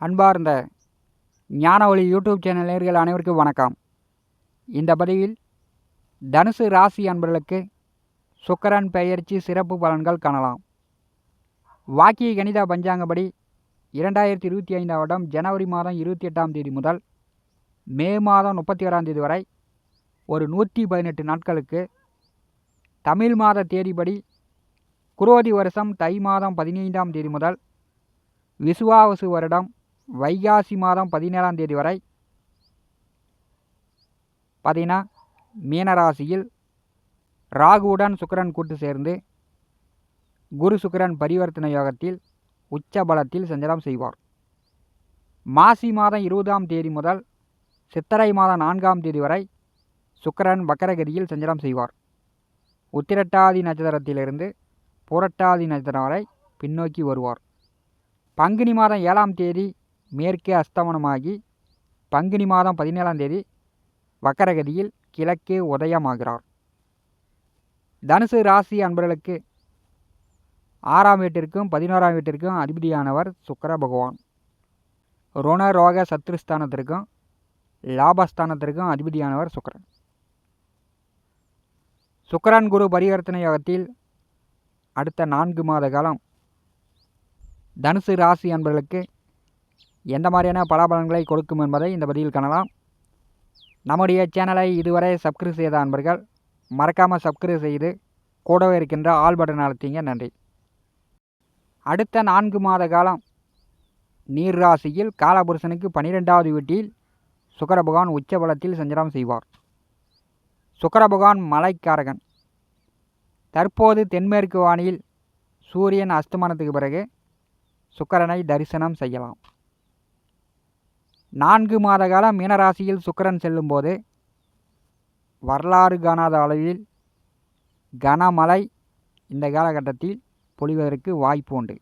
அன்பார்ந்த ஞானவழி YouTube channel நேர்கள் அனைவருக்கும் வணக்கம். இந்த பதிவில் தனுசு ராசி அன்பர்களுக்கு சுக்கரன் பெயர்ச்சி சிறப்பு பலன்கள் காணலாம். வாக்கிய கணித பஞ்சாங்கப்படி இரண்டாயிரத்தி இருபத்தி ஐந்தாம் வருடம் ஜனவரி மாதம் இருபத்தி எட்டாம் தேதி முதல் மே மாதம் முப்பத்தி ஓராம் தேதி வரை ஒரு நூற்றி பதினெட்டு நாட்களுக்கு தமிழ் மாத தேதிப்படி குரோதி வருஷம் தை மாதம் பதினைந்தாம் தேதி முதல் விசுவாவசு வருடம் வைகாசி மாதம் பதினேழாம் தேதி வரை பார்த்தீங்கன்னா மீனராசியில் ராகுவுடன் சுக்கரன் கூட்டு சேர்ந்து குரு சுக்கிரன் பரிவர்த்தனை யோகத்தில் உச்ச பலத்தில் சஞ்சலம் செய்வார். மாசி மாதம் இருபதாம் தேதி முதல் சித்திரை மாதம் நான்காம் தேதி வரை சுக்கிரன் வக்கரகதியில் சஞ்சலம் செய்வார். உத்திரட்டாதி நட்சத்திரத்திலிருந்து புரட்டாதி நட்சத்திரம் வரை பின்னோக்கி வருவார். பங்குனி மாதம் ஏழாம் தேதி மேற்கே அஸ்தமனமாகி பங்குனி மாதம் பதினேழாம் தேதி வக்கரகதியில் கிழக்கே உதயமாகிறார். தனுசு ராசி அன்பர்களுக்கு ஆறாம் வீட்டிற்கும் பதினோராம் வீட்டிற்கும் அதிபதியானவர் சுக்கர பகவான். ருண ரோக சத்ருஸ்தானத்திற்கும் லாபஸ்தானத்திற்கும் அதிபதியானவர் சுக்கரன். சுக்கரன் குரு பரிவர்த்தனை யோகத்தில் அடுத்த நான்கு மாத காலம் தனுசு ராசி அன்பர்களுக்கு எந்த மாதிரியான பலாபலன்களை கொடுக்கும் என்பதை இந்த பதிவில் காணலாம். நம்முடைய சேனலை இதுவரை சப்ஸ்கிரைப் செய்த அன்பர்கள் மறக்காமல் சப்ஸ்கிரைப் செய்து கூடவே இருக்கின்ற ஆல் பட்டன் அழுத்திங்க. நன்றி. அடுத்த நான்கு மாத காலம் நீர் ராசியில் காலபுருஷனுக்கு பனிரெண்டாவது வீட்டில் சுக்கரபகவான் உச்ச பலத்தில் சஞ்சலம் செய்வார். சுக்கரபகவான் மலைக்காரகன். தற்போது தென்மேற்கு வானியில் சூரியன் அஸ்தமனத்துக்கு பிறகு சுக்கரனை தரிசனம் செய்யலாம். நான்கு மாத காலம் மீனராசியில் சுக்கரன் செல்லும்போது வரலாறு காணாத அளவில் கனமழை இந்த காலகட்டத்தில் பொழிவதற்கு வாய்ப்பு உண்டு.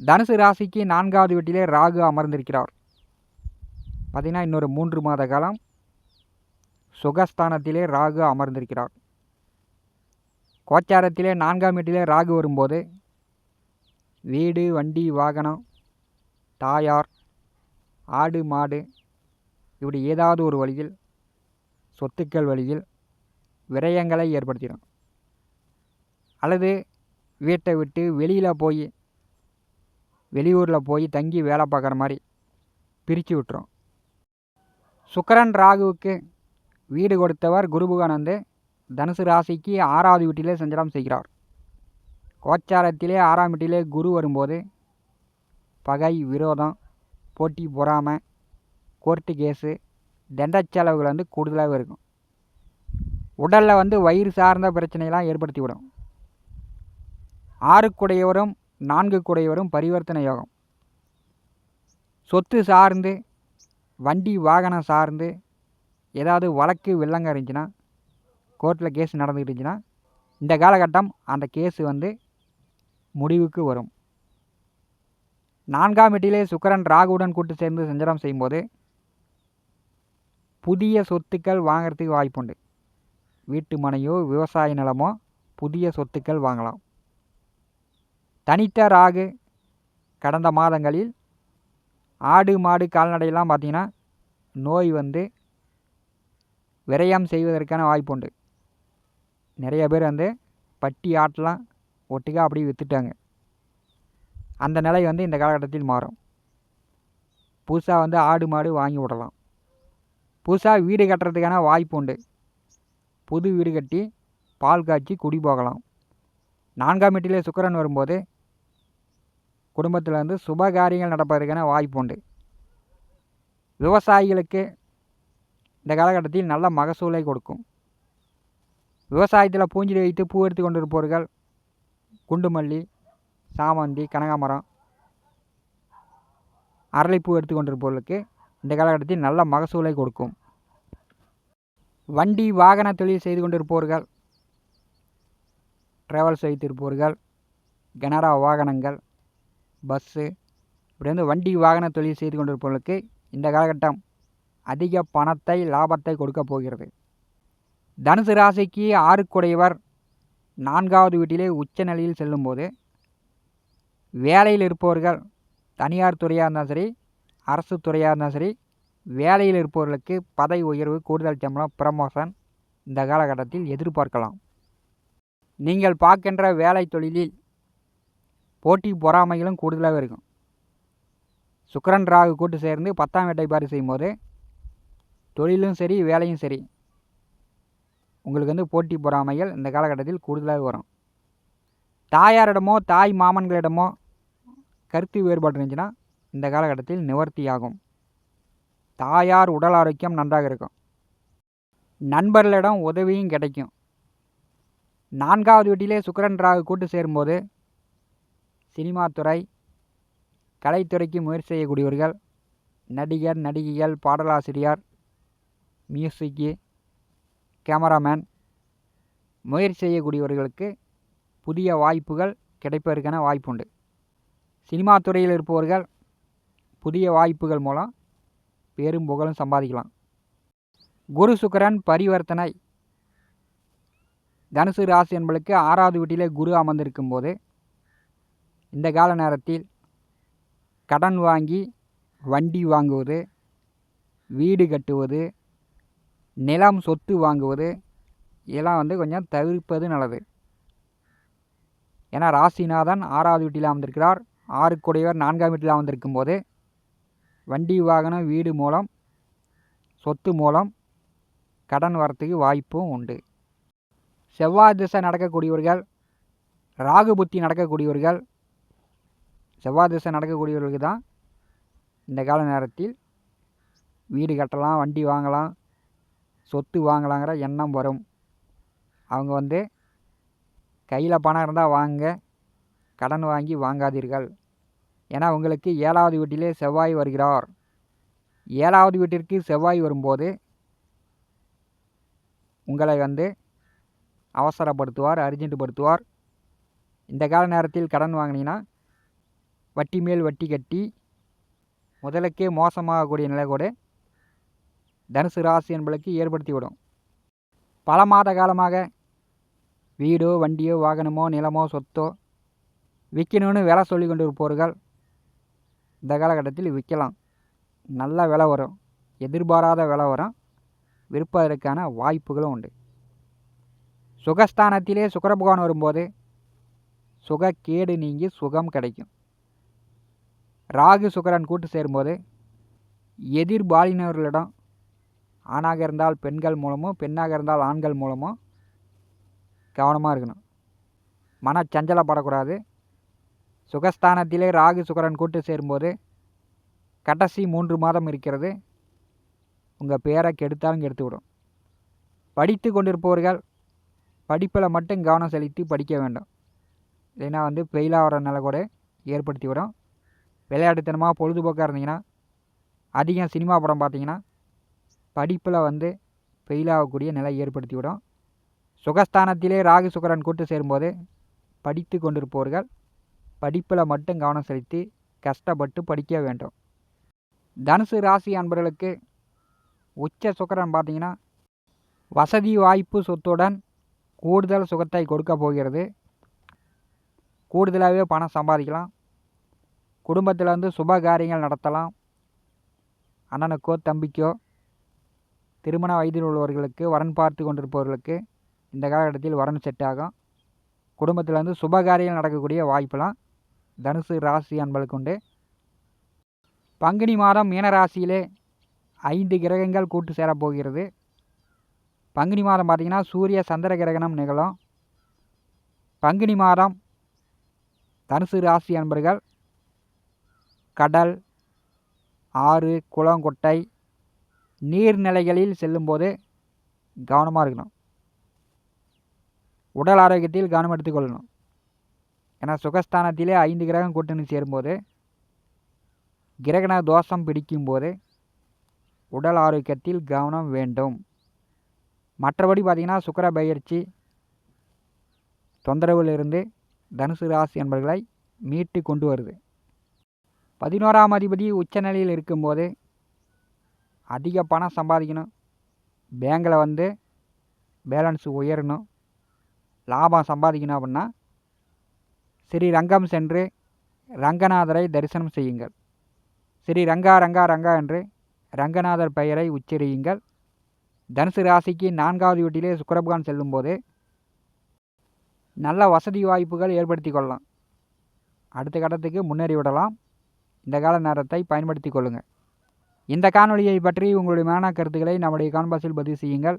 தனுசு ராசிக்கு நான்காவது வீட்டிலே ராகு அமர்ந்திருக்கிறார். பார்த்திங்கன்னா இன்னொரு மூன்று மாத காலம் சுகஸ்தானத்திலே ராகு அமர்ந்திருக்கிறார். கோச்சாரத்திலே நான்காம் வீட்டிலே ராகு வரும்போது வீடு வண்டி வாகனம் தாயார் ஆடு மாடு இப்படி ஏதாவது ஒரு வழியில் சொத்துக்கள் வழியில் விரயங்களை ஏற்படுத்திடும். அல்லது வீட்டை விட்டு வெளியில் போய் வெளியூரில் போய் தங்கி வேலை பார்க்குற மாதிரி பிரித்து விட்டுரும். சுக்கரன் ராகுவுக்கு வீடு கொடுத்தவர் குருபுகானந்து. தனுசு ராசிக்கு ஆறாவது வீட்டிலே சஞ்சலம் செய்கிறார். கோச்சாரத்திலே ஆறாம் வீட்டிலே குரு வரும்போது பகை விரோதம் போட்டி பொறாமை கோர்ட்டு கேஸு தண்ட செலவுகள் வந்து கூடுதலாகவே இருக்கும். உடலில் வந்து வயிறு சார்ந்த பிரச்சனையெல்லாம் ஏற்படுத்தி விடும் ஆறுக்குடையவரும் நான்கு குடையவரும் பரிவர்த்தனை யோகம். சொத்து சார்ந்து வண்டி வாகனம் சார்ந்து ஏதாவது வழக்கு வில்லங்க இருந்துச்சுன்னா கோர்ட்டில் கேஸ் நடந்துக்கிட்டு இருந்துச்சுன்னா இந்த காலகட்டம் அந்த கேஸு வந்து முடிவுக்கு வரும். நான்காம் வீட்டிலே சுக்கரன் ராகுவுடன் கூட்டு சேர்ந்து சஞ்சாரம் செய்யும்போது புதிய சொத்துக்கள் வாங்கிறதுக்கு வாய்ப்புண்டு வீட்டு மனையோ விவசாய நிலமோ புதிய சொத்துக்கள் வாங்கலாம். தனித்த ராகு கடந்த மாதங்களில் ஆடு மாடு கால்நடையெல்லாம் பார்த்திங்கன்னா நோய் வந்து விரயம் செய்வதற்கான வாய்ப்புண்டு நிறைய பேர் வந்து பட்டி ஆட்டெலாம் ஒட்டுக்காக அப்படியே விற்றுட்டாங்க அந்த நிலை வந்து இந்த காலகட்டத்தில் மாறும். புதுசாக வந்து ஆடு மாடு வாங்கி விடலாம். புதுசாக வீடு கட்டுறதுக்கான வாய்ப்பு உண்டு. புது வீடு கட்டி பால் காய்ச்சி குடி போகலாம். நான்காம் வீட்டிலே சுக்கரன் வரும்போது குடும்பத்தில் வந்து சுப காரியங்கள் நடப்பதற்கான வாய்ப்பு உண்டு. விவசாயிகளுக்கு இந்த காலகட்டத்தில் நல்ல மகசூலை கொடுக்கும். விவசாயத்தில் பூஞ்செடி வைத்து பூ எடுத்து கொண்டு இருப்பவர்கள் குண்டுமல்லி சாமந்தி கனகாமரம் அரளிப்பூ எடுத்துக்கொண்டிருப்பவர்களுக்கு இந்த காலகட்டத்தில் நல்ல மகசூலை கொடுக்கும். வண்டி வாகன தொழில் செய்து கொண்டிருப்பவர்கள் ட்ராவல்ஸ் வைத்திருப்பவர்கள் கனரா வாகனங்கள் பஸ்ஸு இப்படி வந்து வண்டி வாகன தொழில் செய்து கொண்டிருப்பவர்களுக்கு இந்த காலகட்டம் அதிக பணத்தை லாபத்தை கொடுக்க போகிறது. தனுசு ராசிக்கு ஆறுக்குடையவர் நான்காவது வீட்டிலே உச்ச நிலையில் செல்லும்போது வேலையில் இருப்பவர்கள் தனியார் துறையாக இருந்தாலும் சரி அரசு துறையாக இருந்தாலும் சரி வேலையில் இருப்பவர்களுக்கு பதவி உயர்வு கூடுதல் சம்பளம் ப்ரமோஷன் இந்த காலகட்டத்தில் எதிர்பார்க்கலாம். நீங்கள் பார்க்கின்ற வேலை தொழிலில் போட்டி பொறாமைகளும் கூடுதலாக இருக்கும். சுக்கரன் ராகு கூட்டு சேர்ந்து பத்தாம் வேட்டை பாரி செய்யும்போது தொழிலும் சரி வேலையும் சரி. உங்களுக்கு வந்து போட்டி பொறாமைகள் இந்த காலகட்டத்தில் கூடுதலாக வரும். தாயாரிடமோ தாய் மாமன்களிடமோ கருத்து வேறுபாடு இருந்துச்சுன்னா இந்த காலகட்டத்தில் நிவர்த்தியாகும். தாயார் உடல் ஆரோக்கியம் நன்றாக இருக்கும். நண்பர்களிடம் உதவியும் கிடைக்கும். நான்காவது வீட்டிலே சுக்கரன் ராகு கூட்டு சேரும்போது சினிமா துறை கலைத்துறைக்கு முயற்சி செய்யக்கூடியவர்கள் நடிகர் நடிகைகள் பாடலாசிரியர் மியூசிக்கு கேமராமேன் முயற்சி செய்யக்கூடியவர்களுக்கு புதிய வாய்ப்புகள் கிடைப்பதற்கான வாய்ப்புண்டு. சினிமா துறையில் இருப்பவர்கள் புதிய வாய்ப்புகள் மூலம் பேரும் புகழும் சம்பாதிக்கலாம். குரு சுக்கரன் பரிவர்த்தனை. தனுசு ராசி என்பளுக்கு ஆறாவது வீட்டிலே குரு அமர்ந்திருக்கும் போது இந்த கால நேரத்தில் கடன் வாங்கி வண்டி வாங்குவது வீடு கட்டுவது நிலம் சொத்து வாங்குவது இதெல்லாம் வந்து கொஞ்சம் தவிர்ப்பது நல்லது. ஏன்னா ராசிநாதன் ஆறாவது வீட்டில் அமர்ந்திருக்கிறார். ஆறுக்குடையவர் நான்காம் வீட்டில் அமர்ந்திருக்கும் போது வண்டி வாகனம் வீடு மூலம் சொத்து மூலம் கடன் வரத்துக்கு வாய்ப்பும் உண்டு. செவ்வாய் திசை நடக்கக்கூடியவர்கள் ராகு புத்தி நடக்கக்கூடியவர்கள் செவ்வாய் திசை நடக்கக்கூடியவர்களுக்கு தான் இந்த கால நேரத்தில் வீடு கட்டலாம் வண்டி வாங்கலாம் சொத்து வாங்கலாங்கிற எண்ணம் வரும். அவங்க வந்து கையில் பணம் இருந்தால் வாங்க. கடன் வாங்கி வாங்காதீர்கள். ஏன்னா உங்களுக்கு ஏழாவது வீட்டிலே செவ்வாய் வருகிறார். ஏழாவது வீட்டிற்கு செவ்வாய் வரும்போது உங்களை வந்து அவசரப்படுத்துவார் அர்ஜென்ட்டுப்படுத்துவார். இந்த கால நேரத்தில் கடன் வாங்கினீங்கன்னா வட்டி மேல் வட்டி கட்டி முதலுக்கே மோசமாகக்கூடிய நிலை கூட தனுசு ராசி என்பளுக்கு ஏற்படுத்தி விடும் பல மாத காலமாக வீடோ வண்டியோ வாகனமோ நிலமோ சொத்தோ விற்கணும்னு விலை சொல்லி கொண்டு இருப்பவர்கள் இந்த காலகட்டத்தில் விற்கலாம். நல்ல விலை வரும். எதிர்பாராத விலை வரும். விற்பதற்கான வாய்ப்புகளும் உண்டு. சுகஸ்தானத்திலே சுக்கர பகவான் வரும்போது சுகக்கேடு நீங்கி சுகம் கிடைக்கும். ராகு சுக்கரன் கூட்டு சேரும்போது எதிர்பாலினவர்களிடம் ஆணாக இருந்தால் பெண்கள் மூலமோ பெண்ணாக இருந்தால் ஆண்கள் மூலமோ கவனமாக இருக்கணும். மனச்சஞ்சலப்படக்கூடாது சுகஸ்தானத்திலே ராகு சுக்கரன் கூட்டு சேரும்போது கடைசி மூன்று மாதம் இருக்கிறது. உங்கள் பேரை கெடுத்தாலும் கெடுத்து விடும் படித்து கொண்டிருப்பவர்கள் படிப்பில் மட்டும் கவனம் செலுத்தி படிக்க வேண்டும். இல்லைன்னா வந்து ஃபெயிலாகிற நிலை கூட ஏற்படுத்தி விடும் விளையாட்டுத்தனமாக பொழுதுபோக்காக இருந்தீங்கன்னா அதிகம் சினிமா படம் பார்த்தீங்கன்னா படிப்பில் வந்து ஃபெயிலாகக்கூடிய நிலை ஏற்படுத்தி விடும் சுகஸ்தானத்திலே ராகு சுக்கரன் கூட்டு சேரும்போது படித்து கொண்டிருப்பவர்கள் படிப்பில் மட்டும் கவனம் செலுத்தி கஷ்டப்பட்டு படிக்க வேண்டும். தனுசு ராசி அன்பர்களுக்கு உச்ச சுக்கரன் பார்த்தீங்கன்னா வசதி வாய்ப்பு சொத்துடன் கூடுதல் சுகத்தை கொடுக்க போகிறது. கூடுதலாகவே பணம் சம்பாதிக்கலாம். குடும்பத்தில் வந்து சுப காரியங்கள் நடத்தலாம். அண்ணனுக்கோ தம்பிக்கோ திருமண வயதில் உள்ளவர்களுக்கு வரன் பார்த்து கொண்டிருப்பவர்களுக்கு இந்த காலகட்டத்தில் வரன் செட் ஆகும். குடும்பத்தில் வந்து சுபகாரியம் நடக்கக்கூடிய வாய்ப்பெல்லாம் தனுசு ராசி அன்பளுக்கு உண்டு. பங்குனி மாதம் மீனராசியிலே ஐந்து கிரகங்கள் கூட்டு சேரப்போகிறது பங்குனி மாதம் பார்த்திங்கன்னா சூரிய சந்திர கிரகணம் நிகழும். பங்குனி மாதம் தனுசு ராசி அன்பர்கள் கடல் ஆறு குளம் குட்டை நீர்நிலைகளில் செல்லும்போது கவனமாக இருக்கணும். உடல் ஆரோக்கியத்தில் கவனம் எடுத்துக்கொள்ளணும் ஏன்னா சுகஸ்தானத்திலே ஐந்து கிரகம் கூட்டணி சேரும்போது கிரகண தோஷம் பிடிக்கும்போது உடல் ஆரோக்கியத்தில் கவனம் வேண்டும். மற்றபடி பார்த்திங்கன்னா சுக்கர பயிற்சி தொந்தரவிலிருந்து தனுசு ராசி என்பர்களை மீட்டு கொண்டு வருது. பதினோராம் அதிபதி உச்சநிலையில் இருக்கும்போது அதிக பணம் சம்பாதிக்கணும். பேங்கில் வந்து பேலன்ஸ் உயரணும். லாபம் சம்பாதிக்கணும் அப்படின்னா ஸ்ரீரங்கம் சென்று ரங்கநாதரை தரிசனம் செய்யுங்கள். ஸ்ரீ ரங்கா ரங்கா ரங்கா என்று ரங்கநாதர் பெயரை உச்சரியுங்கள். தனுசு ராசிக்கு நான்காவது வீட்டிலே சுக்கரபகான் செல்லும்போது நல்ல வசதி வாய்ப்புகள் ஏற்படுத்தி கொள்ளலாம். அடுத்த கட்டத்துக்கு முன்னேறி விடலாம். இந்த கால நேரத்தை பயன்படுத்தி கொள்ளுங்கள். இந்த காணொலியை பற்றி உங்களுடைய மேனா கருத்துக்களை நம்முடைய கான்பாஸில் பதிவு செய்யுங்கள்.